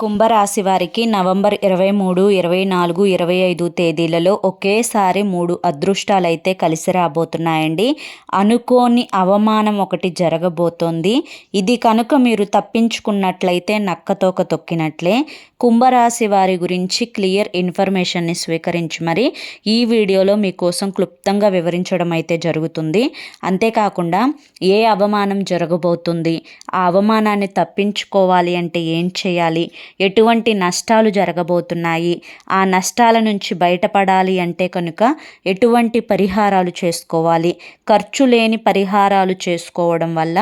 కుంభరాశి వారికి నవంబర్ ఇరవై మూడు ఇరవై నాలుగు ఇరవై ఐదు తేదీలలో ఒకేసారి మూడు అదృష్టాలైతే కలిసి రాబోతున్నాయండి. అనుకోని అవమానం ఒకటి జరగబోతోంది. ఇది కనుక మీరు తప్పించుకున్నట్లయితే నక్కతోక తొక్కినట్లే. కుంభరాశి వారి గురించి క్లియర్ ఇన్ఫర్మేషన్ని స్వీకరించి మరి ఈ వీడియోలో మీకోసం క్లుప్తంగా వివరించడం అయితే జరుగుతుంది. అంతేకాకుండా ఏ అవమానం జరగబోతుంది? ఆ అవమానాన్ని తప్పించుకోవాలి అంటే ఏం చేయాలి? ఎటువంటి నష్టాలు జరగబోతున్నాయి? ఆ నష్టాల నుంచి బయటపడాలి అంటే కనుక ఎటువంటి పరిహారాలు చేసుకోవాలి? ఖర్చు లేని పరిహారాలు చేసుకోవడం వల్ల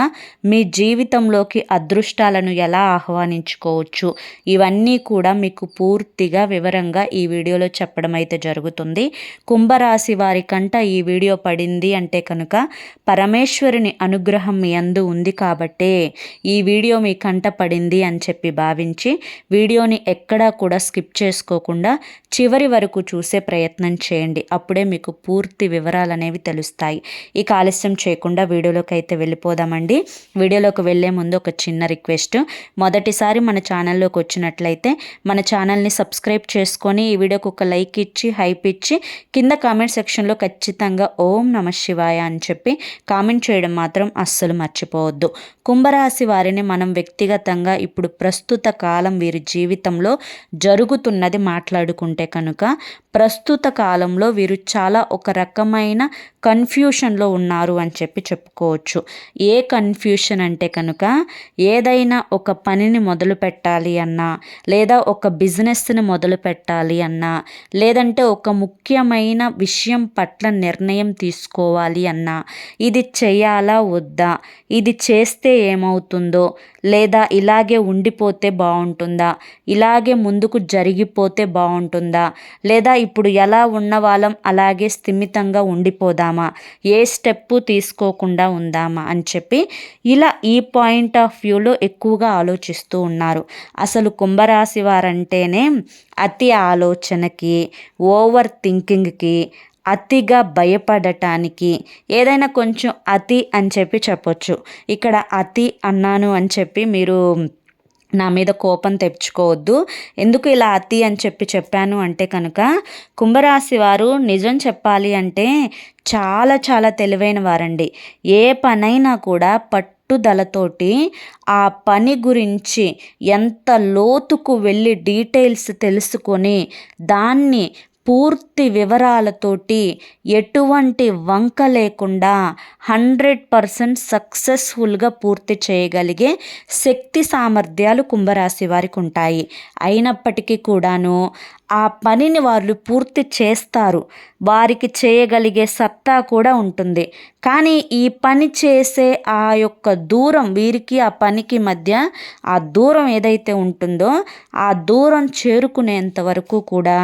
మీ జీవితంలోకి అదృష్టాలను ఎలా ఆహ్వానించుకోవచ్చు? ఇవన్నీ కూడా మీకు పూర్తిగా వివరంగా ఈ వీడియోలో చెప్పడం అయితే జరుగుతుంది. కుంభరాశి వారి కంట ఈ వీడియో పడింది అంటే కనుక పరమేశ్వరుని అనుగ్రహం మీ అందు ఉంది కాబట్టే ఈ వీడియో మీ కంట పడింది అని చెప్పి భావించి వీడియోని ఎక్కడా కూడా స్కిప్ చేసుకోకుండా చివరి వరకు చూసే ప్రయత్నం చేయండి. అప్పుడే మీకు పూర్తి వివరాలు అనేవి తెలుస్తాయి. ఈ ఆలస్యం చేయకుండా వీడియోలోకి అయితే వెళ్ళిపోదామండి. వీడియోలోకి వెళ్ళే ముందు ఒక చిన్న రిక్వెస్ట్. మొదటిసారి మన ఛానల్లోకి వచ్చినట్లయితే మన ఛానల్ని సబ్స్క్రైబ్ చేసుకొని ఈ వీడియోకి ఒక లైక్ ఇచ్చి హైప్ ఇచ్చి కింద కామెంట్ సెక్షన్లో ఖచ్చితంగా ఓం నమ శివాయ అని చెప్పి కామెంట్ చేయడం మాత్రం అస్సలు మర్చిపోవద్దు. కుంభరాశి వారిని మనం వ్యక్తిగతంగా ఇప్పుడు ప్రస్తుత కాలం వీరి జీవితంలో జరుగుతున్నది మాట్లాడుకుంటే కనుక ప్రస్తుత కాలంలో వీరు చాలా ఒక రకమైన కన్ఫ్యూషన్లో ఉన్నారు అని చెప్పి చెప్పుకోవచ్చు. ఏ కన్ఫ్యూషన్ అంటే కనుక ఏదైనా ఒక పనిని మొదలు పెట్టాలి అన్నా లేదా ఒక బిజినెస్ని మొదలు పెట్టాలి అన్నా లేదంటే ఒక ముఖ్యమైన విషయం పట్ల నిర్ణయం తీసుకోవాలి అన్నా ఇది చేయాలా వద్దా ఇది చేస్తే ఏమవుతుందో లేదా ఇలాగే ఉండిపోతే బాగుంటుందా? ఇలాగే ముందుకు జరిగిపోతే బాగుంటుందా? లేదా ఇప్పుడు ఎలా ఉన్న వాళ్ళం అలాగే స్థిమితంగా ఉండిపోదామా? ఏ స్టెప్పు తీసుకోకుండా ఉందామా? అని చెప్పి ఇలా ఈ పాయింట్ ఆఫ్ వ్యూలో ఎక్కువగా ఆలోచిస్తూ ఉన్నారు. అసలు కుంభరాశి వారంటేనే అతి ఆలోచనకి ఓవర్ థింకింగ్కి అతిగా భయపడటానికి ఏదైనా కొంచెం అతి అని చెప్పి చెప్పొచ్చు. ఇక్కడ అతి అన్నాను అని చెప్పి మీరు నా మీద కోపం తెచ్చుకోవద్దు. ఎందుకు ఇలా అతి అని చెప్పి చెప్పాను అంటే కనుక కుంభరాశి వారు నిజం చెప్పాలి అంటే చాలా చాలా తెలివైన వారండి. ఏ పనైనా కూడా పట్టుదలతోటి ఆ పని గురించి ఎంత లోతుకు వెళ్ళి డీటెయిల్స్ తెలుసుకొని దాన్ని పూర్తి వివరాలతోటి ఎటువంటి వంక లేకుండా హండ్రెడ్ పర్సెంట్ సక్సెస్ఫుల్గా పూర్తి చేయగలిగే శక్తి సామర్థ్యాలు కుంభరాశి వారికి ఉంటాయి. అయినప్పటికీ కూడాను ఆ పనిని వాళ్ళు పూర్తి చేస్తారు. వారికి చేయగలిగే సత్తా కూడా ఉంటుంది. కానీ ఈ పని చేసే ఆ యొక్క దూరం వీరికి ఆ పనికి మధ్య ఆ దూరం ఏదైతే ఉంటుందో ఆ దూరం చేరుకునేంత వరకు కూడా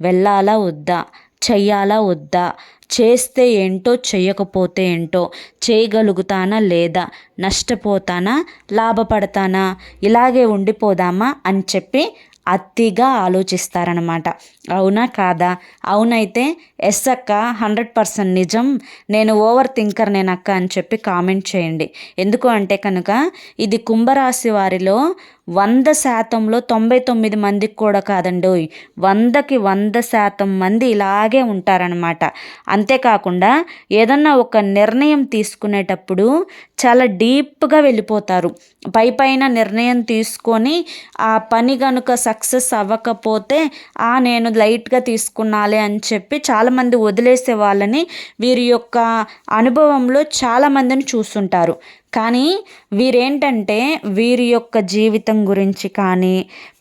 వెళ్ళాలా వద్దా? చెయ్యాలా వద్దా? చేస్తే ఏంటో చేయకపోతే ఏంటో చేయగలుగుతానా లేదా? నష్టపోతానా? లాభపడతానా? ఇలాగే ఉండిపోదామా అని చెప్పి అతిగా ఆలోచిస్తారనమాట అవునా కాదా? అవునైతే ఎస్ అక్క హండ్రెడ్ పర్సెంట్ నిజం. నేను ఓవర్ థింకర్ నేను అక్క అని చెప్పి కామెంట్ చేయండి. ఎందుకు అంటే కనుక ఇది కుంభరాశి వారిలో వంద శాతంలో తొంభై తొమ్మిది మందికి కూడా కాదండి వందకి వంద శాతం మంది ఇలాగే ఉంటారనమాట అంతేకాకుండా ఏదన్నా ఒక నిర్ణయం తీసుకునేటప్పుడు చాలా డీప్గా వెళ్ళిపోతారు. పై పైన నిర్ణయం తీసుకొని ఆ పని కనుక సక్సెస్ అవ్వకపోతే ఆ నేను లైట్గా తీసుకున్నాలే అని చెప్పి చాలామంది వదిలేసే వాళ్ళని వీరి యొక్క అనుభవంలో చాలామందిని చూస్తుంటారు. కానీ వీరేంటంటే వీరి యొక్క జీవితం గురించి కానీ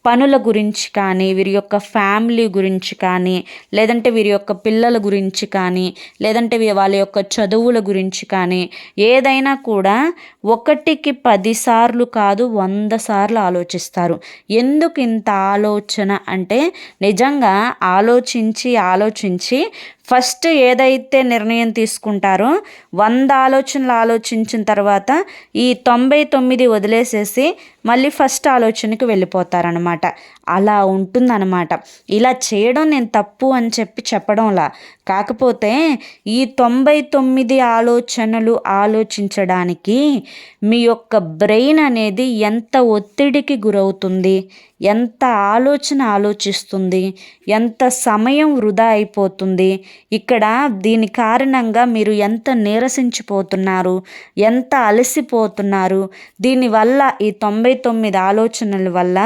పనుల గురించి కానీ వీరి యొక్క ఫ్యామిలీ గురించి కానీ లేదంటే వీరి యొక్క పిల్లల గురించి కానీ లేదంటే వాళ్ళ యొక్క చదువుల గురించి కానీ ఏదైనా కూడా ఒకటికి పదిసార్లు కాదు వంద సార్లు ఆలోచిస్తారు. ఎందుకు ఇంత ఆలోచన అంటే నిజంగా ఆలోచించి ఆలోచించి ఫస్ట్ ఏదైతే నిర్ణయం తీసుకుంటారో వంద ఆలోచనలు ఆలోచించిన తర్వాత ఈ తొంభై తొంభై తొమ్మిది వదిలేసేసి మళ్ళీ ఫస్ట్ ఆలోచనకు వెళ్ళిపోతారనమాట అలా ఉంటుందన్నమాట. ఇలా చేయడం నేను తప్పు అని చెప్పి చెప్పడంలా. కాకపోతే ఈ తొంభై తొమ్మిది ఆలోచనలు ఆలోచించడానికి మీ యొక్క బ్రెయిన్ అనేది ఎంత ఒత్తిడికి గురవుతుంది ఎంత ఆలోచన ఆలోచిస్తుంది ఎంత సమయం వృధా అయిపోతుంది ఇక్కడ దీని కారణంగా మీరు ఎంత నీరసించిపోతున్నారు ఎంత అలసిపోతున్నారు దీనివల్ల ఈ తొంభై తొమ్మిది ఆలోచనల వల్ల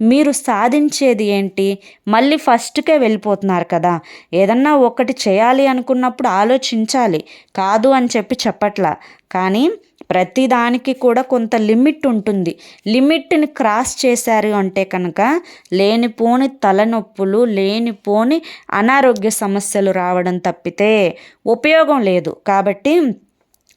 మీరు సాధించేది ఏంటి? మళ్ళీ ఫస్ట్కే వెళ్ళిపోతున్నారు కదా. ఏదన్నా ఒకటి చేయాలి అనుకున్నప్పుడు ఆలోచించాలి. కాదు అని చెప్పి చెప్పట్లా. కానీ ప్రతిదానికి కూడా కొంత లిమిట్ ఉంటుంది. లిమిట్ని క్రాస్ చేశారు అంటే కనుక లేనిపోని తలనొప్పులు లేనిపోని అనారోగ్య సమస్యలు రావడం తప్పితే ఉపయోగం లేదు. కాబట్టి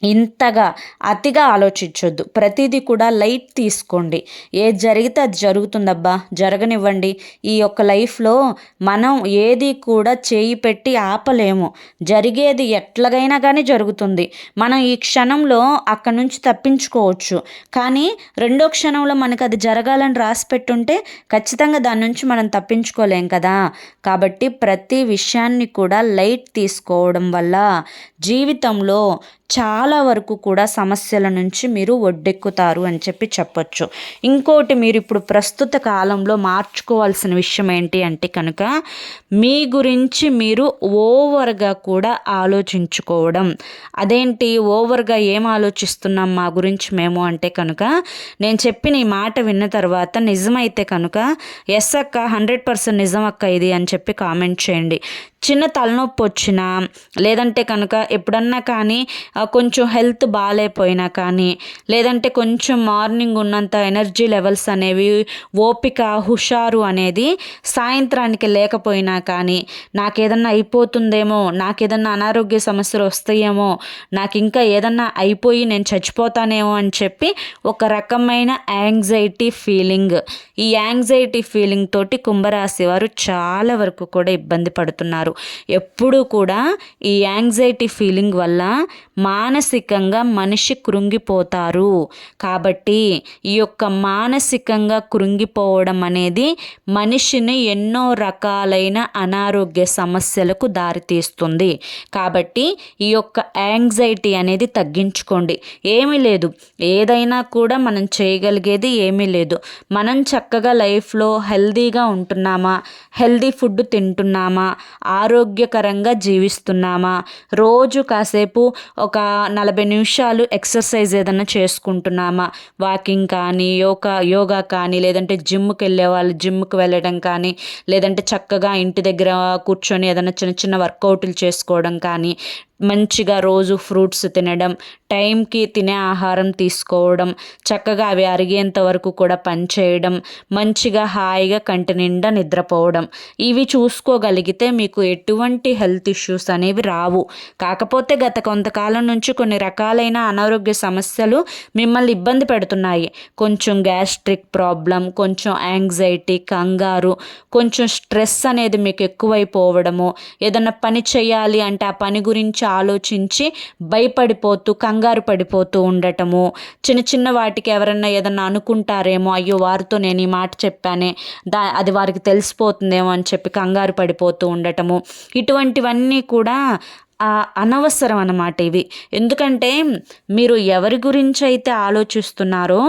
ఇంతగా అతిగా ఆలోచించొద్దు. ప్రతిదీ కూడా లైట్ తీసుకోండి. ఏది జరిగితే అది జరుగుతుందబ్బా జరగనివ్వండి. ఈ యొక్క లైఫ్లో మనం ఏది కూడా చేయి పెట్టి ఆపలేము. జరిగేది ఎట్లాగైనా కానీ జరుగుతుంది. మనం ఈ క్షణంలో అక్కడ నుంచి తప్పించుకోవచ్చు. కానీ రెండో క్షణంలో మనకు అది జరగాలని రాసి పెట్టుంటే ఖచ్చితంగా దాని నుంచి మనం తప్పించుకోలేం కదా. కాబట్టి ప్రతి విషయాన్ని కూడా లైట్ తీసుకోవడం వల్ల జీవితంలో చాలా వరకు కూడా సమస్యల నుంచి మీరు ఒడ్డెక్కుతారు అని చెప్పి చెప్పొచ్చు. ఇంకోటి మీరు ఇప్పుడు ప్రస్తుత కాలంలో మార్చుకోవాల్సిన విషయం ఏంటి అంటే కనుక మీ గురించి మీరు ఓవర్గా కూడా ఆలోచించుకోవడం. అదేంటి? ఓవర్గా ఏం ఆలోచిస్తున్నాం మా గురించి మేము అంటే కనుక నేను చెప్పిన ఈ మాట విన్న తర్వాత నిజమైతే కనుక ఎస్ అక్క హండ్రెడ్ పర్సెంట్ నిజం అక్క ఇది అని చెప్పి కామెంట్ చేయండి. చిన్న తలనొప్పి వచ్చినా లేదంటే కనుక ఎప్పుడన్నా కానీ కొంచెం హెల్త్ బాగాలేకపోయినా కానీ లేదంటే కొంచెం మార్నింగ్ ఉన్నంత ఎనర్జీ లెవెల్స్ అనేవి ఓపిక హుషారు అనేది సాయంత్రానికి లేకపోయినా కానీ నాకేదన్నా అయిపోతుందేమో నాకేదన్నా అనారోగ్య సమస్యలు వస్తాయేమో నాకు ఇంకా ఏదన్నా అయిపోయి నేను చచ్చిపోతానేమో అని చెప్పి ఒక రకమైన యాంగ్జైటీ ఫీలింగ్. ఈ యాంగ్జైటీ ఫీలింగ్ తోటి కుంభరాశి వారు చాలా వరకు కూడా ఇబ్బంది పడుతున్నారు. ఎప్పుడూ కూడా ఈ యాంగ్జైటీ ఫీలింగ్ వల్ల మానసికంగా మనిషి కృంగిపోతారు. కాబట్టి ఈ యొక్క మానసికంగా కృంగిపోవడం అనేది మనిషిని ఎన్నో రకాలైన అనారోగ్య సమస్యలకు దారితీస్తుంది. కాబట్టి ఈ యొక్క యాంగ్జైటీ అనేది తగ్గించుకోండి. ఏమీ లేదు. ఏదైనా కూడా మనం చేయగలిగేది ఏమీ లేదు. మనం చక్కగా లైఫ్లో హెల్దీగా ఉంటున్నామా? Healthy food తింటున్నామా? ఆరోగ్యకరంగా జీవిస్తున్నామా? రోజు కాసేపు ఒక ఒక నలభై నిమిషాలు ఎక్సర్సైజ్ ఏదైనా చేసుకుంటున్నామా? వాకింగ్ కానీ యోగా యోగా కానీ లేదంటే జిమ్కి వెళ్ళే వాళ్ళు జిమ్కి వెళ్ళడం కానీ లేదంటే చక్కగా ఇంటి దగ్గర కూర్చొని ఏదైనా చిన్న చిన్న వర్కౌట్లు చేసుకోవడం కానీ మంచిగా రోజు ఫ్రూట్స్ తినడం టైంకి తినే ఆహారం తీసుకోవడం చక్కగా అవి అరిగేంత వరకు కూడా పనిచేయడం మంచిగా హాయిగా కంటి నిండా నిద్రపోవడం. ఇవి చూసుకోగలిగితే మీకు ఎటువంటి హెల్త్ ఇష్యూస్ అనేవి రావు. కాకపోతే గత కొంతకాలం నుంచి కొన్ని రకాలైన అనారోగ్య సమస్యలు మిమ్మల్ని ఇబ్బంది పెడుతున్నాయి. కొంచెం గ్యాస్ట్రిక్ ప్రాబ్లం కొంచెం యాంగ్జైటీ కంగారు కొంచెం స్ట్రెస్ అనేది మీకు ఎక్కువైపోవడము ఏదన్నా పని చేయాలి అంటే ఆ పని గురించి ఆలోచించి భయపడిపోతూ కంగారు పడిపోతూ ఉండటము. చిన్న చిన్న వాటికి ఎవరన్నా ఏదన్నా అనుకుంటారేమో అయ్యో వారితో నేను ఈ మాట చెప్పానే దా అది వారికి తెలిసిపోతుందేమో అని చెప్పి కంగారు పడిపోతూ ఉండటము. ఇటువంటివన్నీ కూడా అనవసరం అన్నమాట ఇవి. ఎందుకంటే మీరు ఎవరి గురించి అయితే ఆలోచిస్తున్నారో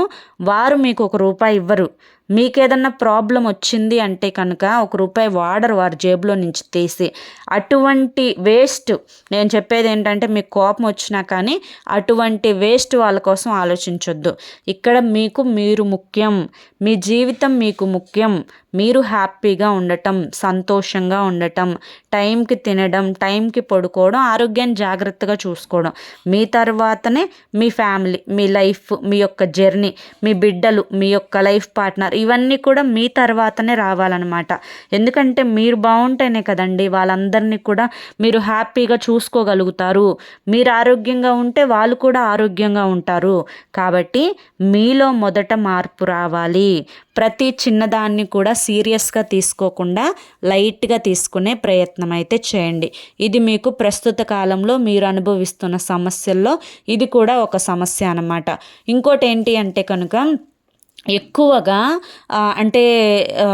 వారు మీకు ఒక రూపాయి ఇవ్వరు. మీకేదన్నా ప్రాబ్లం వచ్చింది అంటే కనుక ఒక రూపాయి వాడరు వారి జేబులో నుంచి తీసి. అటువంటి వేస్ట్ నేను చెప్పేది ఏంటంటే మీకు కోపం వచ్చినా కానీ అటువంటి వేస్ట్ వాళ్ళ కోసం ఆలోచించొద్దు. ఇక్కడ మీకు మీరు ముఖ్యం. మీ జీవితం మీకు ముఖ్యం. మీరు హ్యాపీగా ఉండటం సంతోషంగా ఉండటం టైంకి తినడం టైంకి పడుకోవడం ఆరోగ్యాన్ని జాగ్రత్తగా చూసుకోవడం. మీ తర్వాతనే మీ ఫ్యామిలీ మీ లైఫ్ మీ యొక్క జర్నీ మీ బిడ్డలు మీ యొక్క లైఫ్ పార్ట్నర్ ఇవన్నీ కూడా మీ తర్వాతనే రావాలన్నమాట. ఎందుకంటే మీరు బాగుంటేనే కదండి వాళ్ళందరినీ కూడా మీరు హ్యాపీగా చూసుకోగలుగుతారు. మీరు ఆరోగ్యంగా ఉంటే వాళ్ళు కూడా ఆరోగ్యంగా ఉంటారు. కాబట్టి మీలో మొదట మార్పు రావాలి. ప్రతి చిన్నదాన్ని కూడా సీరియస్గా తీసుకోకుండా లైట్గా తీసుకునే ప్రయత్నం అయితే చేయండి. ఇది మీకు ప్రస్తుత కాలంలో మీరు అనుభవిస్తున్న సమస్యల్లో ఇది కూడా ఒక సమస్య అన్నమాట. ఇంకోటి ఏంటి అంటే కనుక ఎక్కువగా అంటే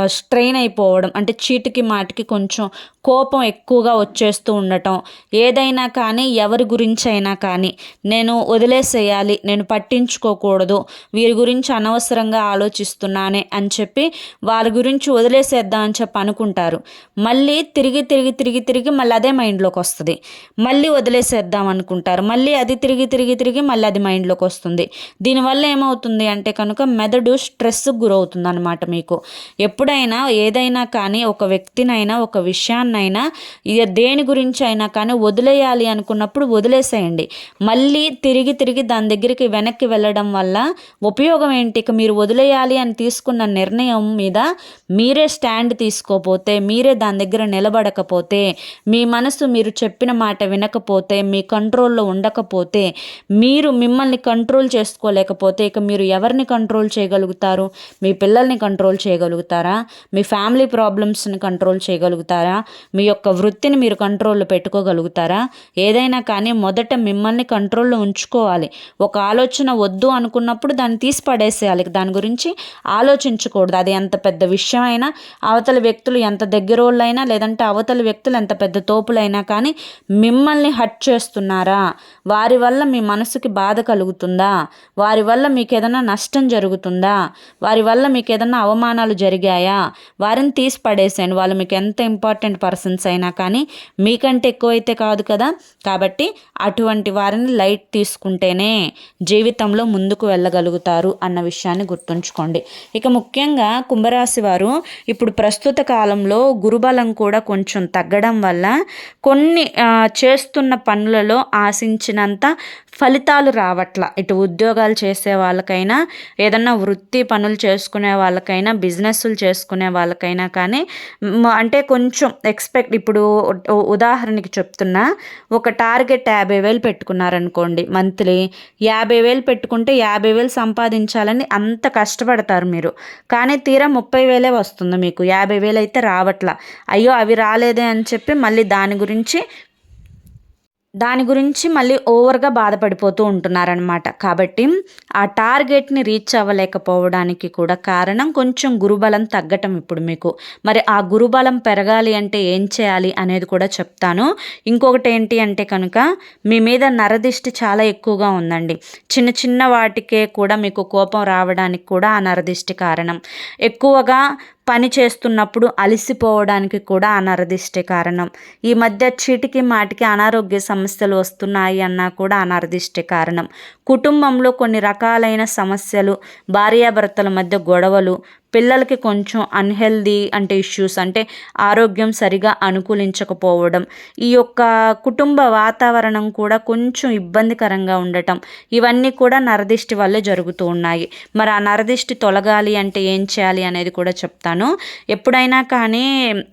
స్ట్రెయిన్ అయిపోవడం అంటే చీటికి మాటికి కొంచెం కోపం ఎక్కువగా వచ్చేస్తూ ఉండటం ఏదైనా కానీ ఎవరి గురించి అయినా కానీ నేను వదిలేసేయాలి నేను పట్టించుకోకూడదు వీరి గురించి అనవసరంగా ఆలోచిస్తున్నానే అని చెప్పి వారి గురించి వదిలేసేద్దాం అని చెప్పి అనుకుంటారు. మళ్ళీ తిరిగి తిరిగి తిరిగి తిరిగి మళ్ళీ అదే మైండ్లోకి వస్తుంది. మళ్ళీ వదిలేసేద్దాం అనుకుంటారు. మళ్ళీ అది తిరిగి తిరిగి తిరిగి మళ్ళీ అది మైండ్లోకి వస్తుంది. దీనివల్ల ఏమవుతుంది అంటే కనుక మెదడు స్ట్రెస్ గురవుతుంది అనమాట మీకు. ఎప్పుడైనా ఏదైనా కానీ ఒక వ్యక్తినైనా ఒక విషయాన్నైనా ఇక దేని గురించి అయినా కానీ వదిలేయాలి అనుకున్నప్పుడు వదిలేసేయండి. మళ్ళీ తిరిగి తిరిగి దాని దగ్గరికి వెనక్కి వెళ్ళడం వల్ల ఉపయోగం ఏంటి? ఇక మీరు వదిలేయాలి అని తీసుకున్న నిర్ణయం మీద మీరే స్టాండ్ తీసుకోపోతే మీరే దాని దగ్గర నిలబడకపోతే మీ మనసు మీరు చెప్పిన మాట వినకపోతే మీ కంట్రోల్లో ఉండకపోతే మీరు మిమ్మల్ని కంట్రోల్ చేసుకోలేకపోతే ఇక మీరు ఎవరిని కంట్రోల్ చేయగలుగుతారు? మీ పిల్లల్ని కంట్రోల్ చేయగలుగుతారా? మీ ఫ్యామిలీ ప్రాబ్లమ్స్ని కంట్రోల్ చేయగలుగుతారా? మీ యొక్క వృత్తిని మీరు కంట్రోల్లో పెట్టుకోగలుగుతారా? ఏదైనా కానీ మొదట మిమ్మల్ని కంట్రోల్లో ఉంచుకోవాలి. ఒక ఆలోచన వద్దు అనుకున్నప్పుడు దాన్ని తీసి పడేసేయాలి. దాని గురించి ఆలోచించకూడదు. అది ఎంత పెద్ద విషయమైనా అవతల వ్యక్తులు ఎంత దగ్గరోళ్ళైనా లేదంటే అవతల వ్యక్తులు ఎంత పెద్ద తోపులైనా కానీ మిమ్మల్ని హట్ చేస్తున్నారా? వారి వల్ల మీ మనసుకి బాధ కలుగుతుందా? వారి వల్ల మీకు ఏదైనా నష్టం జరుగుతుందా? వారి వల్ల మీకు ఏదైనా అవమానాలు జరిగాయా? వారిని తీసి పడేసేయండి. వాళ్ళు మీకు ఎంత ఇంపార్టెంట్ పర్సన్స్ అయినా కానీ మీకంటే ఎక్కువైతే కాదు కదా? కాబట్టి అటువంటి వారిని లైట్ తీసుకుంటేనే జీవితంలో ముందుకు వెళ్ళగలుగుతారు అన్న విషయాన్ని గుర్తుంచుకోండి. ఇక ముఖ్యంగా కుంభరాశి వారు ఇప్పుడు ప్రస్తుత కాలంలో గురుబలం కూడా కొంచెం తగ్గడం వల్ల కొన్ని చేస్తున్న పనులలో ఆశించినంత ఫలితాలు రావట్ల. ఇటు ఉద్యోగాలు చేసే వాళ్ళకైనా ఏదన్నా వృత్తి వృత్తి పనులు చేసుకునే వాళ్ళకైనా బిజినెస్లు చేసుకునే వాళ్ళకైనా కానీ అంటే కొంచెం ఎక్స్పెక్ట్ ఇప్పుడు ఉదాహరణకి చెప్తున్నా ఒక టార్గెట్ యాభై వేలు పెట్టుకున్నారనుకోండి మంత్లీ యాభై వేలు పెట్టుకుంటే యాభై వేలు సంపాదించాలని అంత కష్టపడతారు మీరు. కానీ తీరా ముప్పై వేలే వస్తుంది మీకు యాభై వేలు అయితే రావట్లా. అయ్యో అవి రాలేదే అని చెప్పి మళ్ళీ దాని గురించి దాని గురించి మళ్ళీ ఓవర్గా బాధపడిపోతూ ఉంటున్నారనమాట కాబట్టి ఆ టార్గెట్ని రీచ్ అవ్వలేకపోవడానికి కూడా కారణం కొంచెం గురుబలం తగ్గటం ఇప్పుడు మీకు. మరి ఆ గురుబలం పెరగాలి అంటే ఏం చేయాలి అనేది కూడా చెప్తాను. ఇంకొకటి ఏంటి అంటే కనుక మీ మీద నరదిష్టి చాలా ఎక్కువగా ఉందండి. చిన్న చిన్న వాటికే కూడా మీకు కోపం రావడానికి కూడా ఆ నరదిష్టి కారణం. ఎక్కువగా పని చేస్తున్నప్పుడు అలసిపోవడానికి కూడా అనారదిష్టే కారణం. ఈ మధ్య చీటికి మాటికి అనారోగ్య సమస్యలు వస్తున్నాయి అన్నా కూడా అనారదిష్టే కారణం. కుటుంబంలో కొన్ని రకాలైన సమస్యలు భార్యాభర్తల మధ్య గొడవలు పిల్లలకి కొంచెం అన్హెల్దీ అంటే ఇష్యూస్ అంటే ఆరోగ్యం సరిగా అనుకూలించకపోవడం ఈ యొక్క కుటుంబ వాతావరణం కూడా కొంచెం ఇబ్బందికరంగా ఉండటం ఇవన్నీ కూడా నరదిష్టి వల్లే జరుగుతూ ఉన్నాయి. మరి ఆ నరదిష్టి తొలగాలి అంటే ఏం చేయాలి అనేది కూడా చెప్తాను. ఎప్పుడైనా కానీ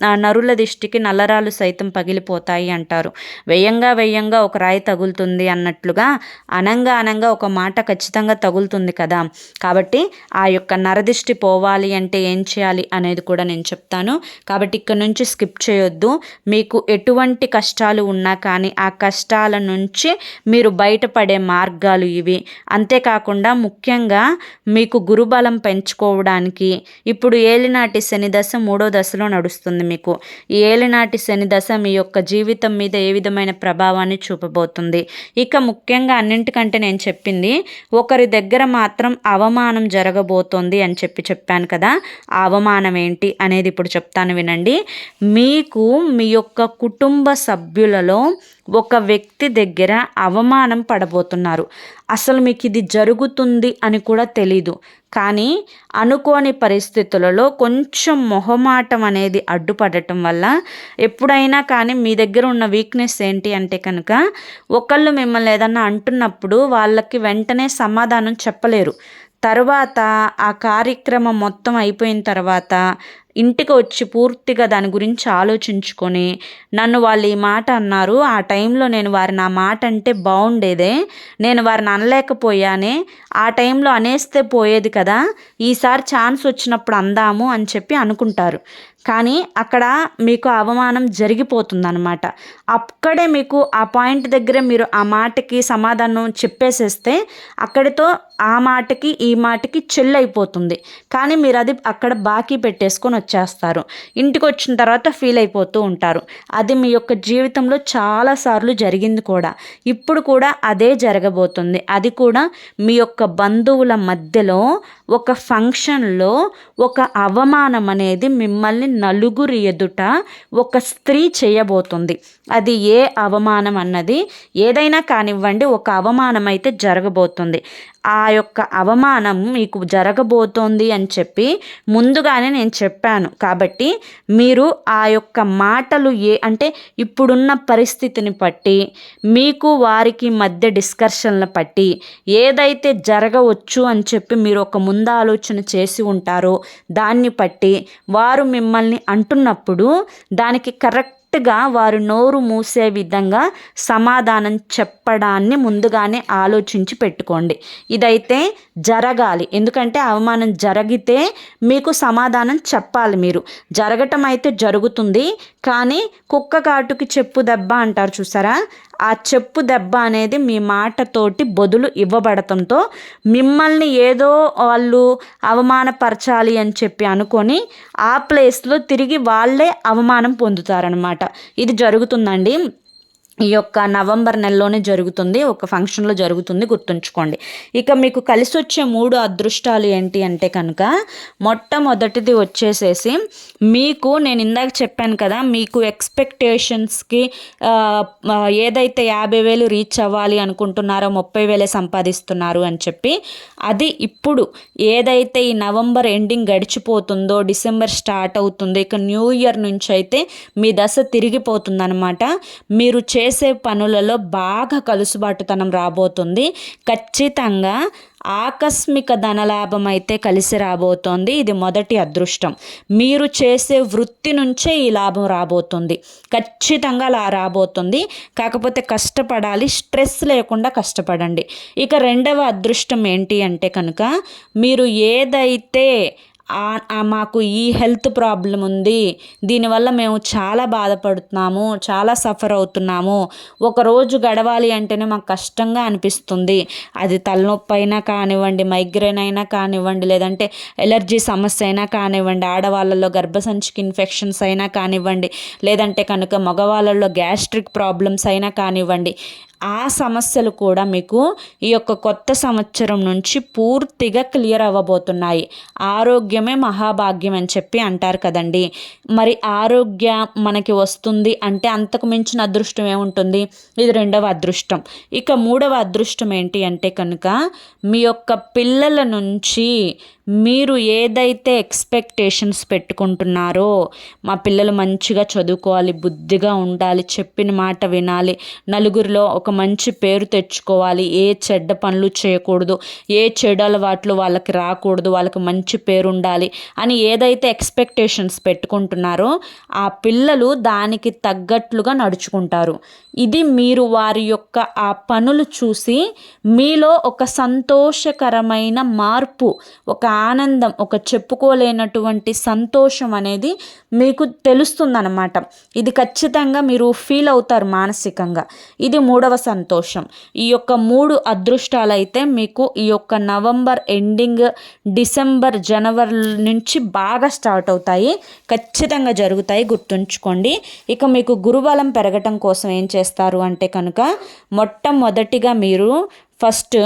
ఆ నరుల దిష్టికి నల్లరాలు సైతం పగిలిపోతాయి అంటారు. వెయ్యంగా వెయ్యంగా ఒక రాయి తగులుతుంది అన్నట్లుగా అనంగా అనంగా ఒక మాట ఖచ్చితంగా తగులుతుంది కదా. కాబట్టి ఆ యొక్క నరదిష్టి పోవాలి అంటే ఏం చేయాలి అనేది కూడా నేను చెప్తాను. కాబట్టి ఇక్కడ నుంచి స్కిప్ చేయొద్దు. మీకు ఎటువంటి కష్టాలు ఉన్నా కానీ ఆ కష్టాల నుంచి మీరు బయటపడే మార్గాలు ఇవి. అంతేకాకుండా ముఖ్యంగా మీకు గురుబలం పెంచుకోవడానికి ఇప్పుడు ఏలినాటి శని దశ మూడో దశలో నడుస్తుంది మీకు. ఈ ఏలినాటి శని దశ మీ యొక్క జీవితం మీద ఏ విధమైన ప్రభావాన్ని చూపబోతుంది? ఇక ముఖ్యంగా అన్నింటికంటే నేను చెప్పింది ఒకరి దగ్గర మాత్రం అవమానం జరగబోతోంది అని చెప్పి చెప్పాను కదా. కదా? అవమానం ఏంటి అనేది ఇప్పుడు చెప్తాను వినండి. మీకు మీ యొక్క కుటుంబ సభ్యులలో ఒక వ్యక్తి దగ్గర అవమానం పడబోతున్నారు. అసలు మీకు ఇది జరుగుతుంది అని కూడా తెలీదు. కానీ అనుకోని పరిస్థితులలో కొంచెం మొహమాటం అనేది అడ్డుపడటం వల్ల ఎప్పుడైనా కానీ మీ దగ్గర ఉన్న వీక్నెస్ ఏంటి అంటే కనుక ఒకళ్ళు మిమ్మల్ని ఏదన్నా అంటున్నప్పుడు వాళ్ళకి వెంటనే సమాధానం చెప్పలేరు. తర్వాత ఆ కార్యక్రమం మొత్తం అయిపోయిన తర్వాత ఇంటికి వచ్చి పూర్తిగా దాని గురించి ఆలోచించుకొని నన్ను వాళ్ళు ఈ మాట అన్నారు. ఆ టైంలో నేను వారి నా మాట అంటే బాగుండేదే నేను వారిని అనలేకపోయానే. ఆ టైంలో అనేస్తే పోయేది కదా. ఈసారి ఛాన్స్ వచ్చినప్పుడు అందాము అని చెప్పి అనుకుంటారు. కానీ అక్కడ మీకు అవమానం జరిగిపోతుందనమాట అక్కడే మీకు ఆ పాయింట్ దగ్గర మీరు ఆ మాటకి సమాధానం చెప్పేసేస్తే అక్కడితో ఆ మాటకి ఈ మాటకి చెల్లైపోతుంది. కానీ మీరు అది అక్కడ బాకీ పెట్టేసుకొని వచ్చేస్తారు. ఇంటికి వచ్చిన తర్వాత ఫీల్ అయిపోతూ ఉంటారు. అది మీ యొక్క జీవితంలో చాలాసార్లు జరిగింది కూడా. ఇప్పుడు కూడా అదే జరగబోతుంది. అది కూడా మీ యొక్క బంధువుల మధ్యలో ఒక ఫంక్షన్లో ఒక అవమానం అనేది మిమ్మల్ని నలుగురి ఎదుట ఒక స్త్రీ చేయబోతుంది. అది ఏ అవమానం అన్నది ఏదైనా కానివ్వండి ఒక అవమానం అయితే జరగబోతుంది. ఆ యొక్క అవమానం మీకు జరగబోతోంది అని చెప్పి ముందుగానే నేను చెప్పాను. కాబట్టి మీరు ఆ యొక్క మాటలు ఏ అంటే ఇప్పుడున్న పరిస్థితిని బట్టి మీకు వారికి మధ్య డిస్కషన్లు బట్టి ఏదైతే జరగవచ్చు అని చెప్పి మీరు ఒక ముందాలోచన చేసి ఉంటారో దాన్ని బట్టి వారు మిమ్మల్ని అంటున్నప్పుడు దానికి కరెక్ట్ కరెక్ట్గా వారు నోరు మూసే విధంగా సమాధానం చెప్పడాన్ని ముందుగానే ఆలోచించి పెట్టుకోండి. ఇదైతే జరగాలి. ఎందుకంటే అవమానం జరిగితే మీకు సమాధానం చెప్పాలి మీరు. జరగటం అయితే జరుగుతుంది. కానీ కుక్క కాటుకి చెప్పు దెబ్బ అంటారు చూసారా? ఆ చెప్పు దెబ్బ అనేది మీ మాటతోటి బదులు ఇవ్వబడటంతో మిమ్మల్ని ఏదో వాళ్ళు అవమానపరచాలి అని చెప్పి అనుకొని ఆ ప్లేస్లో తిరిగి వాళ్ళే అవమానం పొందుతారనమాట ఇది జరుగుతుందండి. ఈ యొక్క నవంబర్ నెలలోనే జరుగుతుంది ఒక ఫంక్షన్లో జరుగుతుంది గుర్తుంచుకోండి. ఇక మీకు కలిసి వచ్చే మూడు అదృష్టాలు ఏంటి అంటే కనుక మొట్టమొదటిది వచ్చేసేసి మీకు నేను ఇందాక చెప్పాను కదా మీకు ఎక్స్పెక్టేషన్స్కి ఏదైతే యాభై వేలు రీచ్ అవ్వాలి అనుకుంటున్నారో ముప్పై వేలే సంపాదిస్తున్నారు అని చెప్పి అది ఇప్పుడు ఏదైతే ఈ నవంబర్ ఎండింగ్ గడిచిపోతుందో డిసెంబర్ స్టార్ట్ అవుతుందో ఇక న్యూ ఇయర్ నుంచి అయితే మీ దశ తిరిగిపోతుందనమాట మీరు చే చేసే పనులలో బాగా కలుసుబాటుతనం రాబోతుంది. ఖచ్చితంగా ఆకస్మిక ధనలాభం అయితే కలిసి రాబోతోంది. ఇది మొదటి అదృష్టం. మీరు చేసే వృత్తి నుంచే ఈ లాభం రాబోతుంది. ఖచ్చితంగా అలా రాబోతుంది. కాకపోతే కష్టపడాలి స్ట్రెస్ లేకుండా కష్టపడండి. ఇక రెండవ అదృష్టం ఏంటి అంటే కనుక మీరు ఏదైతే మాకు ఈ హెల్త్ ప్రాబ్లం ఉంది. దీనివల్ల మేము చాలా బాధపడుతున్నాము చాలా సఫర్ అవుతున్నాము. ఒకరోజు గడవాలి అంటేనే మాకు కష్టంగా అనిపిస్తుంది. అది తలనొప్పి అయినా కానివ్వండి మైగ్రేన్ అయినా కానివ్వండి లేదంటే ఎలర్జీ సమస్య అయినా కానివ్వండి ఆడవాళ్ళలో గర్భసంచికి ఇన్ఫెక్షన్స్ అయినా కానివ్వండి లేదంటే కనుక మగవాళ్ళలో గ్యాస్ట్రిక్ ప్రాబ్లమ్స్ అయినా కానివ్వండి ఆ సమస్యలు కూడా మీకు ఈ యొక్క కొత్త సంవత్సరం నుంచి పూర్తిగా క్లియర్ అవ్వబోతున్నాయి. ఆరోగ్యమే మహాభాగ్యం అని చెప్పి అంటారు కదండి. మరి ఆరోగ్యం మనకి వస్తుంది అంటే అంతకు మించిన అదృష్టం ఏముంటుంది? ఇది రెండవ అదృష్టం. ఇక మూడవ అదృష్టం ఏంటి అంటే కనుక మీ యొక్క పిల్లల నుంచి మీరు ఏదైతే ఎక్స్పెక్టేషన్స్ పెట్టుకుంటున్నారో మా పిల్లలు మంచిగా చదువుకోవాలి బుద్ధిగా ఉండాలి చెప్పిన మాట వినాలి నలుగురిలో ఒక మంచి పేరు తెచ్చుకోవాలి ఏ చెడ్డ పనులు చేయకూడదు ఏ చెడు అలవాట్లు వాళ్ళకి రాకూడదు వాళ్ళకి మంచి పేరు ఉండాలి అని ఏదైతే ఎక్స్పెక్టేషన్స్ పెట్టుకుంటున్నారో ఆ పిల్లలు దానికి తగ్గట్లుగా నడుచుకుంటారు. ఇది మీరు వారి యొక్క ఆ పనులు చూసి మీలో ఒక సంతోషకరమైన మార్పు ఒక ఆనందం ఒక చెప్పుకోలేనటువంటి సంతోషం అనేది మీకు తెలుస్తుందన్నమాట. ఇది ఖచ్చితంగా మీరు ఫీల్ అవుతారు మానసికంగా. ఇది మూడవ సంతోషం. ఈ యొక్క మూడు అదృష్టాలు అయితే మీకు ఈ యొక్క నవంబర్ ఎండింగ్ డిసెంబర్ జనవరి నుంచి బాగా స్టార్ట్ అవుతాయి. ఖచ్చితంగా జరుగుతాయి. గుర్తుంచుకోండి. ఇక మీకు గురుబలం పెరగటం కోసం ఏం చేస్తారు? అంటే కనుక మొట్టమొదటిగా మీరు ఫస్ట్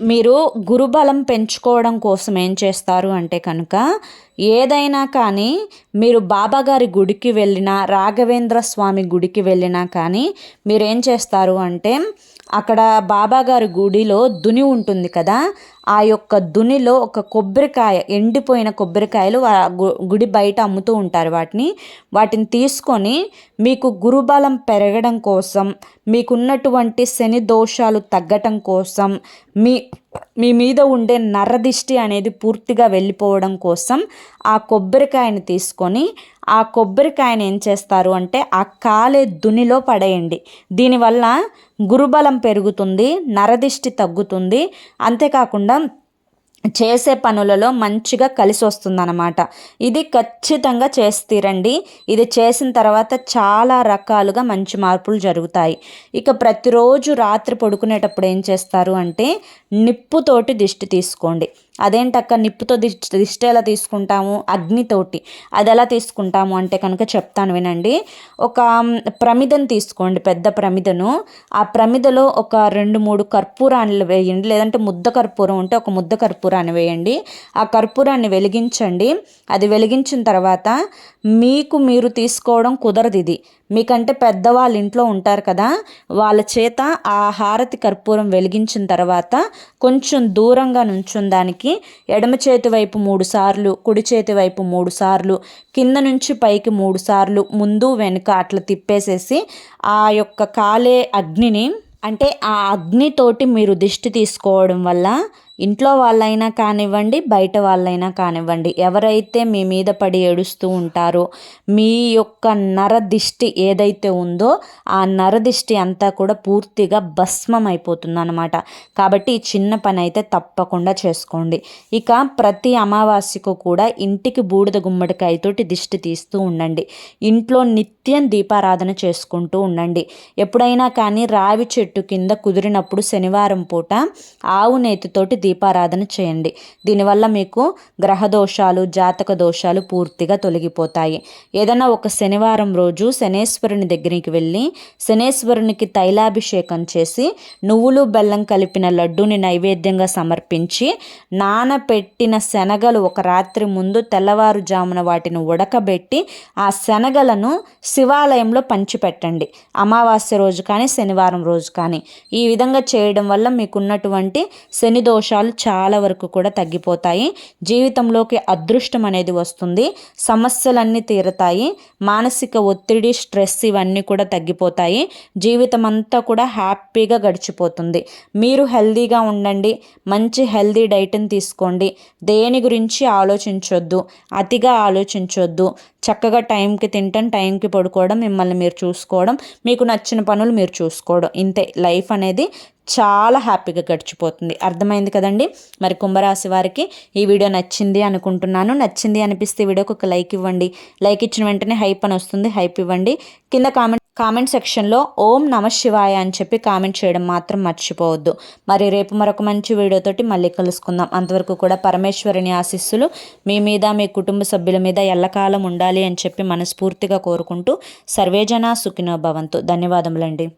మీరు గురుబలం పెంచుకోవడం కోసం ఏం చేస్తారు అంటే కనుక ఏదైనా కానీ మీరు బాబాగారి గుడికి వెళ్ళినా రాఘవేంద్ర స్వామి గుడికి వెళ్ళినా కానీ మీరేం చేస్తారు అంటే అక్కడ బాబాగారి గుడిలో దుని ఉంటుంది కదా ఆ యొక్క దునిలో ఒక కొబ్బరికాయ ఎండిపోయిన కొబ్బరికాయలు గుడి బయట అమ్ముతూ ఉంటారు వాటిని. వాటిని తీసుకొని మీకు గురుబలం పెరగడం కోసం మీకున్నటువంటి శని దోషాలు తగ్గటం కోసం మీ మీ మీద ఉండే నరదిష్టి అనేది పూర్తిగా వెళ్ళిపోవడం కోసం ఆ కొబ్బరికాయని తీసుకొని ఆ కొబ్బరికాయని ఏం చేస్తారు అంటే ఆ కాలే దునిలో పడేయండి. దీనివల్ల గురుబలం పెరుగుతుంది నరదిష్టి తగ్గుతుంది. అంతేకాకుండా చేసే పనులలో మంచిగా కలిసి వస్తుందన్నమాట. ఇది ఖచ్చితంగా చేస్తీరండి. ఇది చేసిన తర్వాత చాలా రకాలుగా మంచి మార్పులు జరుగుతాయి. ఇక ప్రతిరోజు రాత్రి పడుకునేటప్పుడు ఏం చేస్తారు అంటే నిప్పుతోటి దిష్టి తీసుకోండి. అదేంటక్క నిప్పుతో దిష్టి దిష్టి ఎలా తీసుకుంటాము? అగ్నితోటి అది ఎలా తీసుకుంటాము అంటే కనుక చెప్తాను వినండి. ఒక ప్రమిదను తీసుకోండి పెద్ద ప్రమిదను. ఆ ప్రమిదలో ఒక రెండు మూడు కర్పూరాన్ని వేయండి. లేదంటే ముద్ద కర్పూరం ఉంటే ఒక ముద్ద కర్పూరాన్ని వేయండి. ఆ కర్పూరాన్ని వెలిగించండి. అది వెలిగించిన తర్వాత మీకు మీరు తీసుకోవడం కుదరదు ఇది. మీకంటే పెద్దవాళ్ళు ఇంట్లో ఉంటారు కదా వాళ్ళ చేత ఆ హారతి కర్పూరం వెలిగించిన తర్వాత కొంచెం దూరంగా నుంచుని దానికి ఎడమ చేతి వైపు మూడు సార్లు కుడి చేతి వైపు మూడు సార్లు కింద నుంచి పైకి మూడు సార్లు ముందు వెనుక అట్లా తిప్పేసేసి ఆ యొక్క కాలే అగ్నిని అంటే ఆ అగ్నితోటి మీరు దిష్టి తీసుకోవడం వల్ల ఇంట్లో వాళ్ళైనా కానివ్వండి బయట వాళ్ళైనా కానివ్వండి ఎవరైతే మీ మీద పడి ఏడుస్తూ ఉంటారో మీ యొక్క నరదిష్టి ఏదైతే ఉందో ఆ నరదిష్టి అంతా కూడా పూర్తిగా భస్మం అయిపోతుంది అనమాట కాబట్టి ఈ చిన్న పని అయితే తప్పకుండా చేసుకోండి. ఇక ప్రతి అమావాస్యకు కూడా ఇంటికి బూడిద గుమ్మడికాయతోటి దిష్టి తీస్తూ ఉండండి. ఇంట్లో నిత్యం దీపారాధన చేసుకుంటూ ఉండండి. ఎప్పుడైనా కానీ రావి చెట్టు కింద కుదిరినప్పుడు శనివారం పూట ఆవు నేతితోటి దీపారాధన చేయండి. దీనివల్ల మీకు గ్రహ దోషాలు జాతక దోషాలు పూర్తిగా తొలగిపోతాయి. ఏదైనా ఒక శనివారం రోజు శనేశ్వరుని దగ్గరికి వెళ్ళి శనేశ్వరునికి తైలాభిషేకం చేసి నువ్వులు బెల్లం కలిపిన లడ్డూని నైవేద్యంగా సమర్పించి నానపెట్టిన శనగలు ఒక రాత్రి ముందు తెల్లవారుజామున వాటిని ఉడకబెట్టి ఆ శనగలను శివాలయంలో పంచిపెట్టండి. అమావాస్య రోజు కానీ శనివారం రోజు కానీ. ఈ విధంగా చేయడం వల్ల మీకున్నటువంటి శని దోషాలు దోషాలు చాలా వరకు కూడా తగ్గిపోతాయి. జీవితంలోకి అదృష్టం అనేది వస్తుంది. సమస్యలన్నీ తీరతాయి. మానసిక ఒత్తిడి స్ట్రెస్ ఇవన్నీ కూడా తగ్గిపోతాయి. జీవితం అంతా కూడా హ్యాపీగా గడిచిపోతుంది. మీరు హెల్దీగా ఉండండి. మంచి హెల్దీ డైట్ని తీసుకోండి. దేని గురించి ఆలోచించొద్దు. అతిగా ఆలోచించొద్దు. చక్కగా టైంకి తింటాం టైంకి పడుకోవడం మిమ్మల్ని మీరు చూసుకోవడం. మీకు నచ్చిన పనులు మీరు చూసుకోవడం. ఇంతే. లైఫ్ అనేది చాలా హ్యాపీగా గడిచిపోతుంది. అర్థమైంది కదండి? మరి కుంభరాశి వారికి ఈ వీడియో నచ్చింది అనుకుంటున్నాను. నచ్చింది అనిపిస్తే వీడియోకి ఒక లైక్ ఇవ్వండి. లైక్ ఇచ్చిన వెంటనే హైప్ అని వస్తుంది. హైప్ ఇవ్వండి. కింద కామెంట్ కామెంట్ సెక్షన్లో ఓం నమ శివాయ అని చెప్పి కామెంట్ చేయడం మాత్రం మర్చిపోవద్దు. మరి రేపు మరొక మంచి వీడియోతోటి మళ్ళీ కలుసుకుందాం. అంతవరకు కూడా పరమేశ్వరుని ఆశీస్సులు మీ మీద మీ కుటుంబ సభ్యుల మీద ఎల్లకాలం ఉండాలి అని చెప్పి మనస్ఫూర్తిగా కోరుకుంటూ సర్వేజన సుఖినో భవంతు. ధన్యవాదములండి.